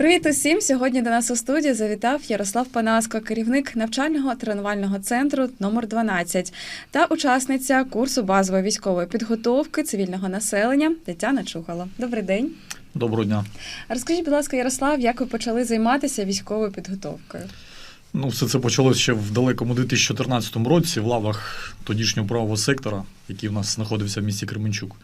Привіт усім! Сьогодні до нас у студії завітав Ярослав Панаско, керівник навчального тренувального центру номер 12 та учасниця курсу базової військової підготовки цивільного населення Тетяна Чухало. Добрий день. Доброго дня. Розкажіть, будь ласка, Ярослав, як ви почали займатися військовою підготовкою? Ну, все це почалося ще в далекому 2014 році в лавах тодішнього правого сектора, який в нас знаходився в місті Кременчук.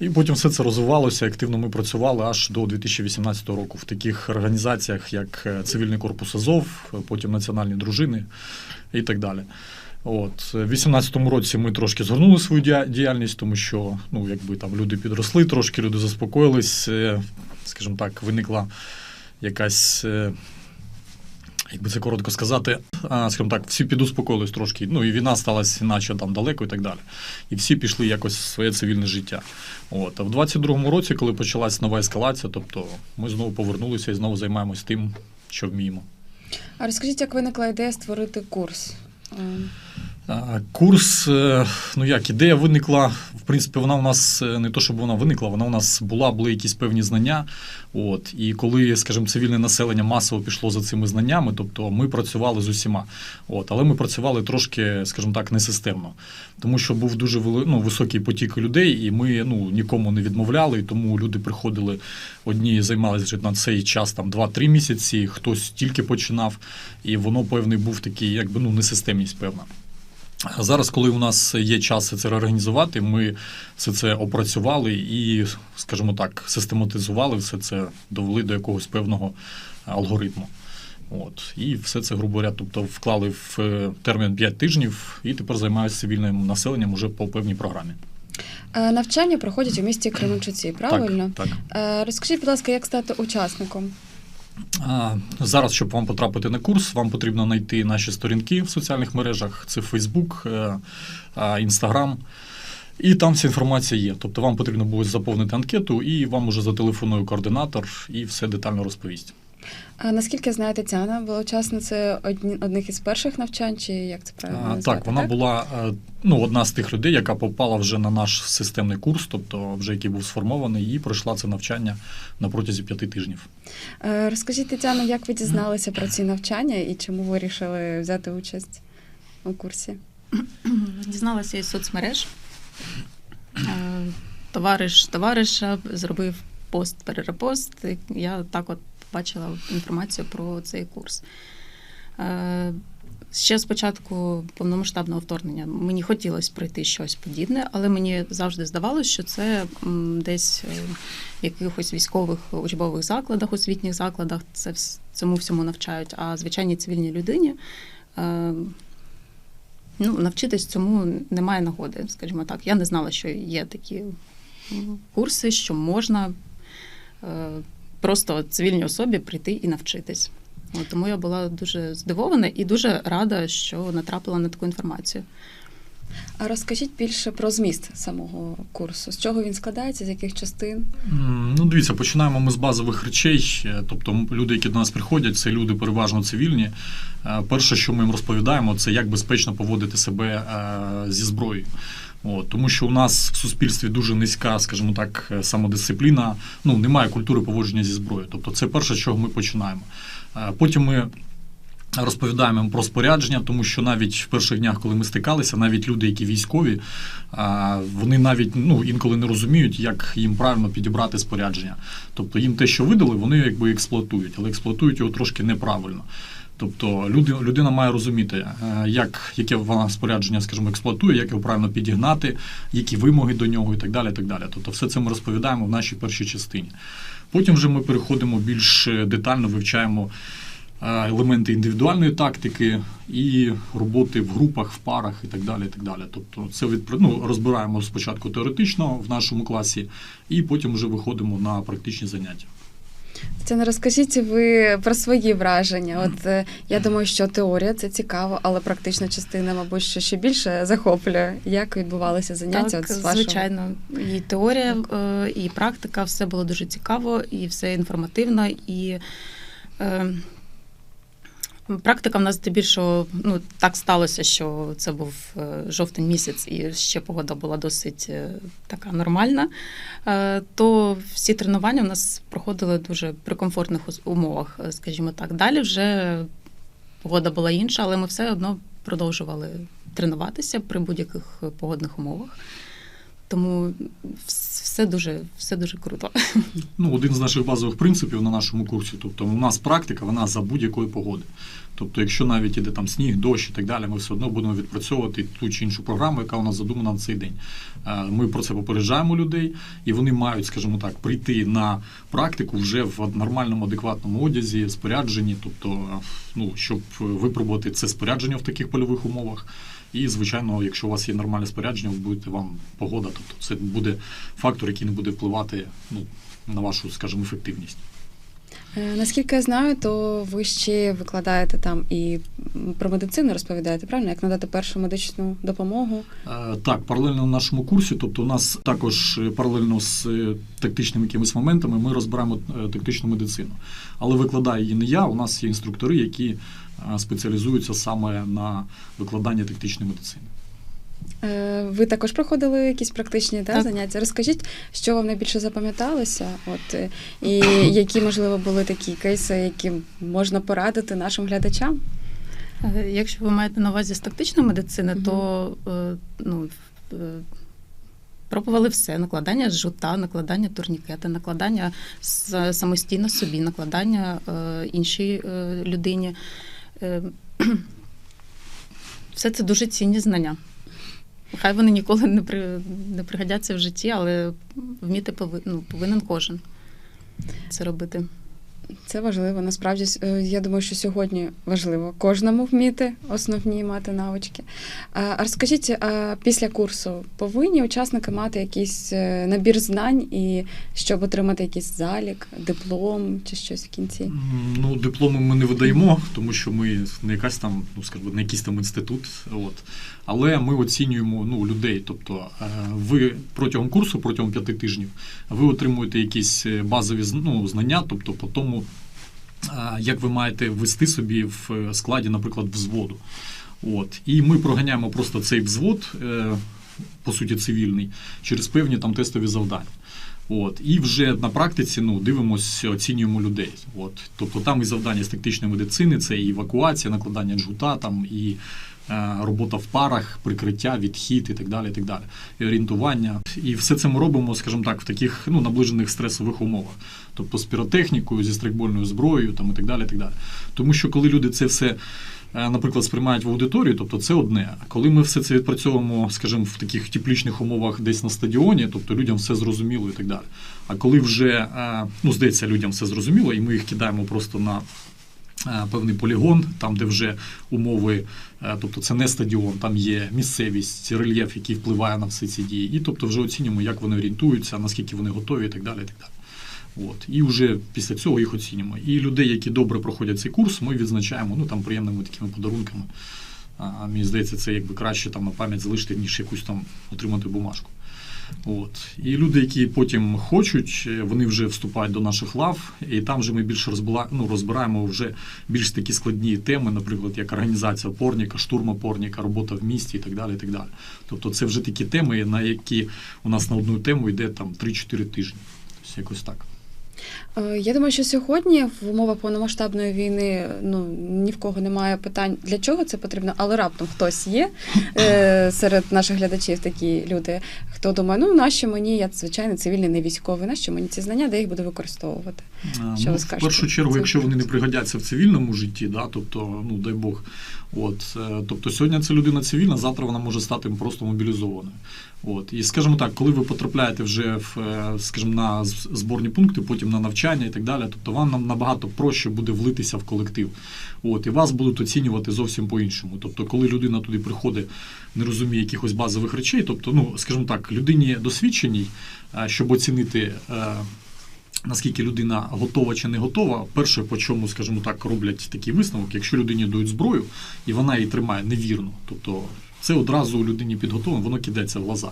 І потім все це розвивалося, активно ми працювали аж до 2018 року в таких організаціях, як е, Цивільний корпус Азов, потім Національні дружини і так далі. От, в 18-му році ми трошки згорнули свою діяльність, тому що ну, якби там люди підросли, трошки люди заспокоїлись, е, скажімо так, виникла якась. Е, Як би це коротко сказати, скажімо так, всі підуспокоїлись трошки. Ну і війна сталася іначе там далеко і так далі. І всі пішли якось в своє цивільне життя. От. А в 22-му році, коли почалась нова ескалація, тобто ми знову повернулися і знову займаємось тим, що вміємо. А розкажіть, як виникла ідея створити курс? Курс, е, ну як, ідея виникла, в принципі, вона у нас е, не то, щоб вона виникла, вона у нас була, були якісь певні знання. От, і коли, скажімо, цивільне населення масово пішло за цими знаннями, тобто ми працювали з усіма. От, але ми працювали трошки, скажімо так, несистемно. Тому що був дуже вели- ну, високий потік людей, і ми ну, нікому не відмовляли, і тому люди приходили, одні займалися на цей час там 2-3 місяці, хтось тільки починав, і воно певний був такий, якби ну, несистемність певна. Зараз, коли у нас є час це реорганізувати, ми все це опрацювали і, скажімо так, систематизували, все це довели до якогось певного алгоритму. От. І все це, грубо говоря, тобто вклали в е, термін 5 тижнів і тепер займаюся цивільним населенням уже по певній програмі. е, Навчання проходять у місті Кременчуці, правильно? Так, так. Е, Розкажіть, будь ласка, як стати учасником? Зараз, щоб вам потрапити на курс, вам потрібно знайти наші сторінки в соціальних мережах: це Facebook, Інстаграм. І там вся інформація є. Тобто вам потрібно буде заповнити анкету, і вам уже зателефонує координатор і все детально розповість. А наскільки я знаю, Тетяна була учасницею одні, одних із перших навчань, чи як це правильно А, назвати, так, вона була е, ну, одна з тих людей, яка попала вже на наш системний курс, тобто вже який був сформований, і пройшла це навчання на протязі п'яти тижнів. Е, Розкажіть, Тетяно, як ви дізналися про ці навчання і чому ви вирішили взяти участь у курсі? Дізналася із соцмереж. Е, Товариш товариша зробив пост перерепост. Я так от побачила інформацію про цей курс. Е, Ще з початку повномасштабного вторгнення мені хотілося пройти щось подібне, але мені завжди здавалося, що це десь е, в якихось військових учбових закладах, освітніх закладах це цьому всьому навчають. А звичайній цивільній людині е, ну, навчитись цьому немає нагоди, скажімо так. Я не знала, що є такі курси, що можна просто цивільній особі прийти і навчитись. От, тому я була дуже здивована і дуже рада, що натрапила на таку інформацію. А розкажіть більше про зміст самого курсу. З чого він складається, з яких частин? Ну, дивіться, починаємо ми з базових речей. Е, Тобто, люди, які до нас приходять, це люди переважно цивільні. Е, Перше, що ми їм розповідаємо, це як безпечно поводити себе е, зі зброєю. От, тому що у нас в суспільстві дуже низька, скажімо так, е, самодисципліна. Ну, немає культури поводження зі зброєю. Тобто, це перше, з чого ми починаємо. Е, Потім ми розповідаємо про спорядження, тому що навіть в перших днях, коли ми стикалися, навіть люди, які військові, вони навіть ну, інколи не розуміють, як їм правильно підібрати спорядження. Тобто їм те, що видали, вони якби експлуатують, але експлуатують його трошки неправильно. Тобто люди, людина має розуміти, е, як, яке вона спорядження, скажімо, експлуатує, як його правильно підігнати, які вимоги до нього і так далі. І так далі. Тобто все це ми розповідаємо в нашій першій частині. Потім вже ми переходимо більш детально, вивчаємо е, елементи індивідуальної тактики і роботи в групах, в парах і так далі. І так далі. Тобто це від, ну, розбираємо спочатку теоретично в нашому класі, і потім вже виходимо на практичні заняття. Тетяна, розкажіть ви про свої враження. От е, я думаю, що теорія це цікаво, але практична частина, мабуть, що ще більше захоплює. Як відбувалися заняття? так, от, з вашого... звичайно, і теорія, е, і практика, все було дуже цікаво, і все інформативно. І е, Практика в нас здебільшого ну так сталося, що це був е, жовтень місяць, і ще погода була досить е, така нормальна. Е, То всі тренування у нас проходили дуже при комфортних умовах, скажімо так. Далі вже погода була інша, але ми все одно продовжували тренуватися при будь-яких погодних умовах. Тому все дуже, все дуже круто. Ну, один з наших базових принципів на нашому курсі. Тобто, у нас практика, вона за будь-якої погоди. Тобто, якщо навіть іде там сніг, дощ і так далі, ми все одно будемо відпрацьовувати ту чи іншу програму, яка у нас задумана на цей день. Е, Ми про це попереджаємо людей, і вони мають, скажімо так, прийти на практику вже в нормальному, адекватному одязі, спорядженні, тобто, ну, щоб випробувати це спорядження в таких польових умовах. І, звичайно, якщо у вас є нормальне спорядження, буде вам погода. Тобто це буде фактор, який не буде впливати ну, на вашу, скажімо, ефективність. Е, Наскільки я знаю, то ви ще викладаєте там і про медицину розповідаєте, правильно? Як надати першу медичну допомогу? Е, Так, паралельно на нашому курсі, тобто у нас також е, паралельно з тактичними якимись моментами ми розбираємо тактичну медицину. Але викладаю її не я, у нас є інструктори, які спеціалізуються саме на викладанні тактичної медицини. Е, Ви також проходили якісь практичні та, Так. заняття. Розкажіть, що вам найбільше запам'яталося? От е, і які можливо були такі кейси, які можна порадити нашим глядачам? Е, Якщо ви маєте на увазі з тактичної медицини, Мгм. то ну, пробували все: накладання жута, накладання турнікета, накладання самостійно собі, накладання е, іншій е, людині. Е, Все це дуже цінні знання. Хай вони ніколи не, при, не пригодяться в житті, але вміти пови, ну, повинен кожен це робити. Це важливо. Насправді, е, я думаю, що сьогодні важливо кожному вміти основні мати навички. А розкажіть, а після курсу повинні учасники мати якийсь е, набір знань і щоб отримати якийсь залік, диплом чи щось в кінці? Ну, дипломи ми не видаємо, тому що ми не якась там, ну скажімо, не якийсь там інститут. От. Але ми оцінюємо ну, людей. Тобто, е, ви протягом курсу, протягом п'яти тижнів, ви отримуєте якісь базові ну, знання, тобто по тому, як ви маєте вести собі в е, складі, наприклад, взводу. От. І ми проганяємо просто цей взвод, е, по суті, цивільний, через певні там тестові завдання. От. І вже на практиці ну, дивимося, оцінюємо людей. От. Тобто там і завдання з тактичної медицини, це і евакуація, накладання джгута, там, і робота в парах, прикриття, відхід і так далі. І так далі. І орієнтування. І все це ми робимо, скажімо так, в таких ну, наближених стресових умовах. Тобто з піротехнікою, зі страйкбольною зброєю там, і так далі. І так далі. Тому що коли люди це все. е, Наприклад, сприймають в аудиторію, тобто це одне. А коли ми все це відпрацьовуємо, скажімо, в таких теплічних умовах десь на стадіоні, тобто людям все зрозуміло і так далі. А коли вже е, ну, здається, людям все зрозуміло, і ми їх кидаємо просто на е, певний полігон, там, де вже умови, е, тобто це не стадіон, там є місцевість, рельєф, який впливає на всі ці дії, і тобто вже оцінюємо, як вони орієнтуються, наскільки вони готові і так далі. І так далі. От. І вже після цього їх оцінюємо. І людей, які добре проходять цей курс, ми відзначаємо ну, там, приємними такими подарунками. А, мені здається, це якби краще там на пам'ять залишити, ніж якусь там отримати бумажку. От. І люди, які потім хочуть, е, вони вже вступають до наших лав, і там вже ми більше розбила, ну, розбираємо вже більш такі складні теми, наприклад, як організація опорника, штурм опорника, робота в місті і так далі. І так далі. Тобто це вже такі теми, на які у нас на одну тему йде там 3-4 тижні. Тобто якось так. Е, Я думаю, що сьогодні в умовах повномасштабної війни ну ні в кого немає питань, для чого це потрібно, але раптом хтось є е, серед наших глядачів такі люди, хто думає, ну нащо мені, я звичайно цивільний, не військовий, нащо мені ці знання, де я їх буду використовувати? А, Що ну, ви в першу чергу, це? якщо вони не пригодяться в цивільному житті, да, тобто, ну дай Бог, от, е, тобто сьогодні це людина цивільна, завтра вона може стати просто мобілізованою. От. І скажімо так, коли ви потрапляєте вже в, е, скажімо, на зборні пункти, потім на навчання і так далі, тобто вам нам набагато проще буде влитися в колектив. От, і вас будуть оцінювати зовсім по-іншому. Тобто, коли людина туди приходить, не розуміє якихось базових речей, тобто, ну, скажімо так, людині досвідченій, е, щоб оцінити. е, наскільки людина готова чи не готова, перше, по чому, скажімо так, роблять такий висновок, якщо людині дають зброю і вона її тримає невірно, тобто Це одразу у людині підготовлено, воно кидається в глаза.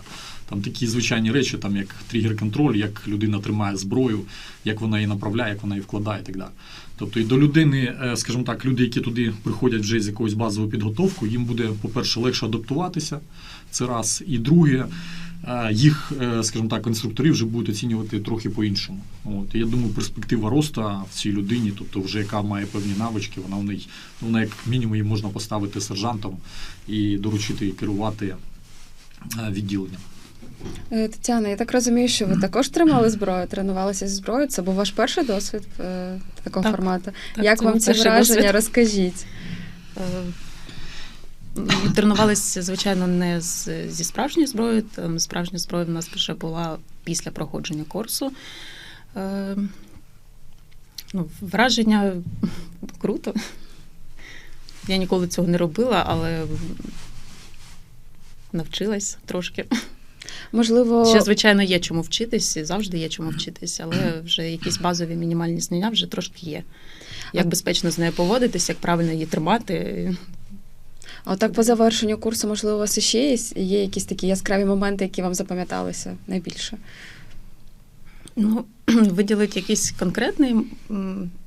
Там такі звичайні речі, там як тригер-контроль, як людина тримає зброю, як вона її направляє, як вона її вкладає і так далі. Тобто і до людини, е, скажімо так, люди, які туди приходять вже з якоюсь базовою підготовкою, їм буде, по-перше, легше адаптуватися. Це раз. І друге, їх, е, скажімо так, інструктори вже будуть оцінювати трохи по-іншому. От. Я думаю, перспектива росту в цій людині, тобто вже яка має певні навички, вона в неї, вона як мінімум її можна поставити сержантом і доручити керувати е, відділенням. Е, Тетяна, я так розумію, що ви також тримали зброю, тренувалися зі зброєю. Це був ваш перший досвід такого Так, формату. так, Як вам ці враження? досвід. Розкажіть. Тренувалися, звичайно, не з, зі справжньою зброєю. Там справжня зброя в нас вже була після проходження курсу. Е, ну, враження круто. Я ніколи цього не робила, але навчилась трошки. Можливо, Ще, звичайно, є чому вчитись, і завжди є чому вчитись, але вже якісь базові мінімальні знання вже трошки є. Як безпечно з нею поводитись, як правильно її тримати. А отак по завершенню курсу, можливо, у вас ще є, є якісь такі яскраві моменти, які вам запам'яталися найбільше. Ну, виділити якийсь конкретний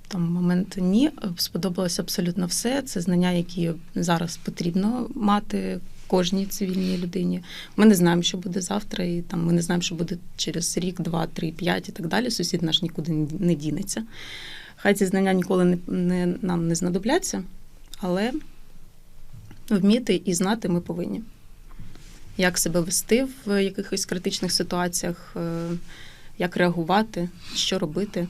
там момент ні. Сподобалось абсолютно все. Це знання, які зараз потрібно мати кожній цивільній людині. Ми не знаємо, що буде завтра, і там ми не знаємо, що буде через рік, два, три, п'ять і так далі. Сусід наш нікуди не дінеться. Хай ці знання ніколи не, не, нам не знадобляться, але вміти і знати ми повинні. Як себе вести в якихось критичних ситуаціях, е, як реагувати, що робити.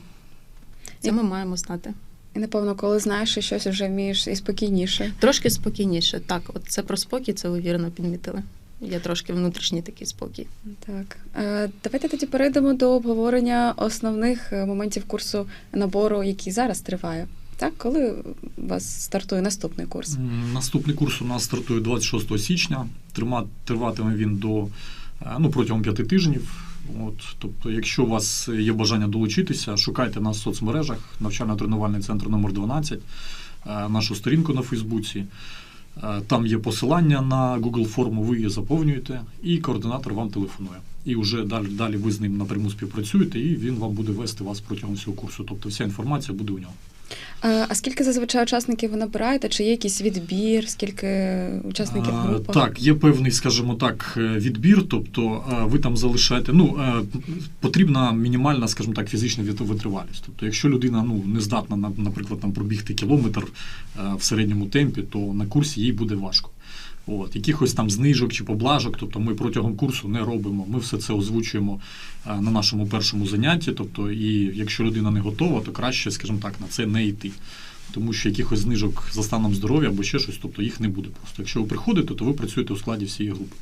Це ми маємо знати. І напевно, коли знаєш і щось вже вмієш і спокійніше. Трошки спокійніше. Так, от це про спокій, це ви вірно підмітили. Є трошки внутрішній такий спокій. Так, Е, давайте тоді перейдемо до обговорення основних е, моментів курсу набору, який зараз триває. Так, коли у вас стартує наступний курс? Наступний курс у нас стартує 26 січня. Триватиме він до е, ну, протягом п'яти тижнів. От, тобто, якщо у вас є бажання долучитися, шукайте нас в соцмережах, навчально-тренувальний центр номер 12, е, нашу сторінку на Фейсбуці. Е, Там є посилання на Google форму, ви її заповнюєте, і координатор вам телефонує. І вже далі, далі ви з ним напряму співпрацюєте, і він вам буде вести вас протягом всього курсу. Тобто вся інформація буде у нього. А скільки зазвичай учасників ви набираєте? Чи є якийсь відбір? Скільки учасників групи? Так, є певний, скажімо так, е, відбір. Тобто е, ви там залишаєте. Ну е, потрібна мінімальна, скажімо так, фізична вит- витривалість. Тобто, якщо людина ну не здатна на- наприклад, там пробігти кілометр в середньому темпі, то на курсі їй буде важко. От, якихось там знижок чи поблажок, тобто ми протягом курсу не робимо. Ми все це озвучуємо е, на нашому першому занятті. Тобто, і якщо людина не готова, то краще, скажімо так, на це не йти. Тому що якихось знижок за станом здоров'я або ще щось, тобто їх не буде просто. Якщо ви приходите, то ви працюєте у складі всієї групи.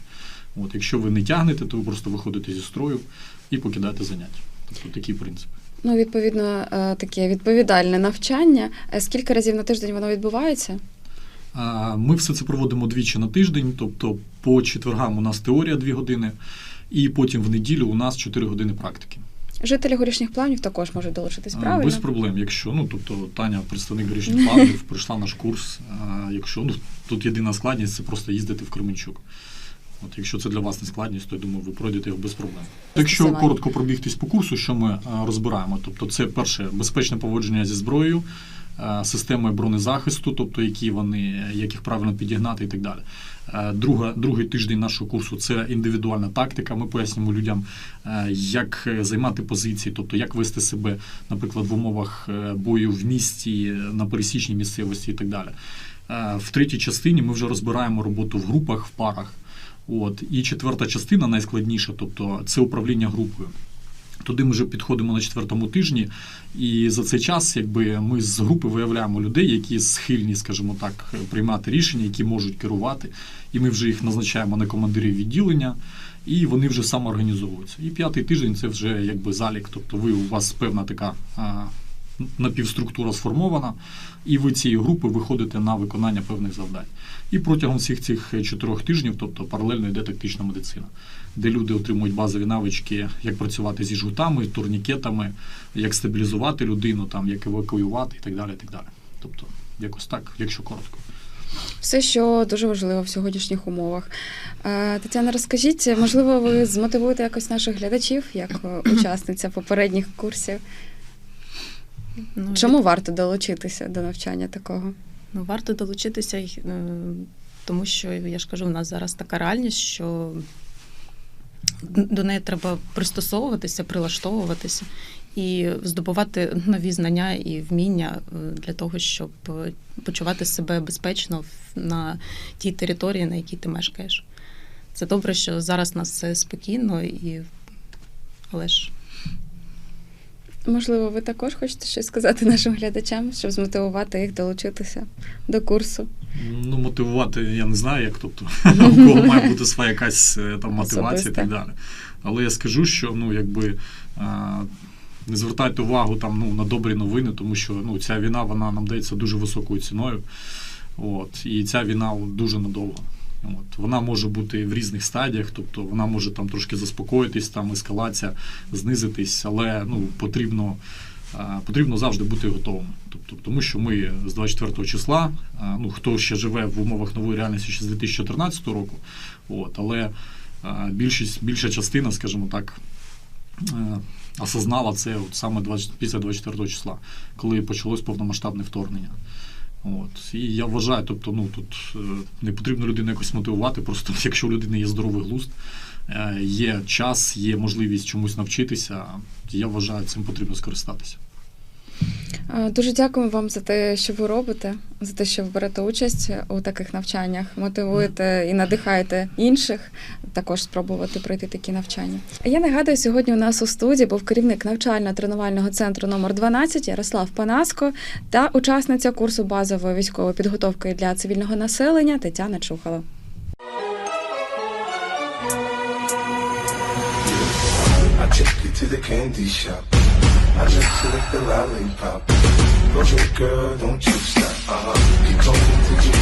От, якщо ви не тягнете, то ви просто виходите зі строю і покидаєте заняття. Тобто такий принцип. Ну, відповідно, е, таке відповідальне навчання. Е, Скільки разів на тиждень воно відбувається? Ми все це проводимо двічі на тиждень, тобто по четвергам у нас теорія 2 години, і потім в неділю у нас 4 години практики. Жителі горішніх планів також можуть долучитись, правильно? Без проблем. Якщо ну тобто Таня, представник горішніх планів, пройшла наш курс. Якщо ну тут єдина складність це просто їздити в Кременчук. От якщо це для вас не складність, то я думаю, ви пройдете його без проблем. Якщо коротко пробігтись по курсу, що ми розбираємо, тобто це перше безпечне поводження зі зброєю, системи бронезахисту, тобто які вони, як їх правильно підігнати і так далі. Е, Друга, другий тиждень нашого курсу це індивідуальна тактика. Ми пояснюємо людям, е, як е, займати позиції, тобто як вести себе, наприклад, в умовах е, бою в місті, е, на пересічній місцевості і так далі. Е, В третій частині ми вже розбираємо роботу в групах, в парах. От. І четверта частина найскладніша, тобто це управління групою. Туди ми вже підходимо на четвертому тижні, і за цей час, якби ми з групи виявляємо людей, які схильні, скажімо так, приймати рішення, які можуть керувати, і ми вже їх назначаємо на командирів відділення, і вони вже самоорганізовуються. І п'ятий тиждень це вже якби залік, тобто ви у вас певна така напівструктура сформована, і ви цієї групи виходите на виконання певних завдань. І протягом всіх цих чотирьох тижнів, тобто паралельно йде тактична медицина, де люди отримують базові навички, як працювати зі жгутами, турнікетами, як стабілізувати людину, там, як евакуювати і так далі. І так далі. Тобто, якось так, якщо коротко. Все, що дуже важливо в сьогоднішніх умовах. Е, Тетяна, розкажіть, можливо, ви змотивуєте якось наших глядачів як е, учасниця попередніх курсів? Ну, Чому варто долучитися до навчання такого? Ну, варто долучитися, е, тому що я ж кажу, в нас зараз така реальність, що до неї треба пристосовуватися, прилаштовуватися і здобувати нові знання і вміння е, для того, щоб почувати себе безпечно на тій території, на якій ти мешкаєш. Це добре, що зараз у нас все спокійно, і... але ж Можливо, ви також хочете щось сказати нашим глядачам, щоб змотивувати їх долучитися до курсу. Ну, мотивувати я не знаю, як тобто у кого має бути своя якась е, там мотивація і так далі. Але я скажу, що ну якби. Не звертайте увагу там ну на добрі новини, тому що ну ця війна вона нам дається дуже високою ціною. От і ця війна дуже надовго. От вона може бути в різних стадіях, тобто вона може там трошки заспокоїтись, там ескалація знизитись, але ну потрібно, а, потрібно завжди бути готовим. Тобто, тому що ми з 24 числа, а, ну хто ще живе в умовах нової реальності ще з 2014 року, от, але а, більшість, більша частина, скажімо так, е, осознала це от саме 20, після 24 числа, коли почалось повномасштабне вторгнення. От. І я вважаю, тобто, ну тут е, не потрібно людину якось мотивувати, просто якщо у людини є здоровий глузд, е, є час, є можливість чомусь навчитися, я вважаю, цим потрібно скористатися. Е, Дуже дякуємо вам за те, що ви робите, за те, що ви берете участь у таких навчаннях, мотивуєте і надихаєте інших також спробувати пройти такі навчання. Я нагадую, сьогодні у нас у студії був керівник навчально-тренувального центру номер 12 Ярослав Панаско та учасниця курсу базової військової підготовки для цивільного населення Тетяна take to the candy shop. I just licked the lollipop. But your girl, don't you stop. Uh-huh. Keep me to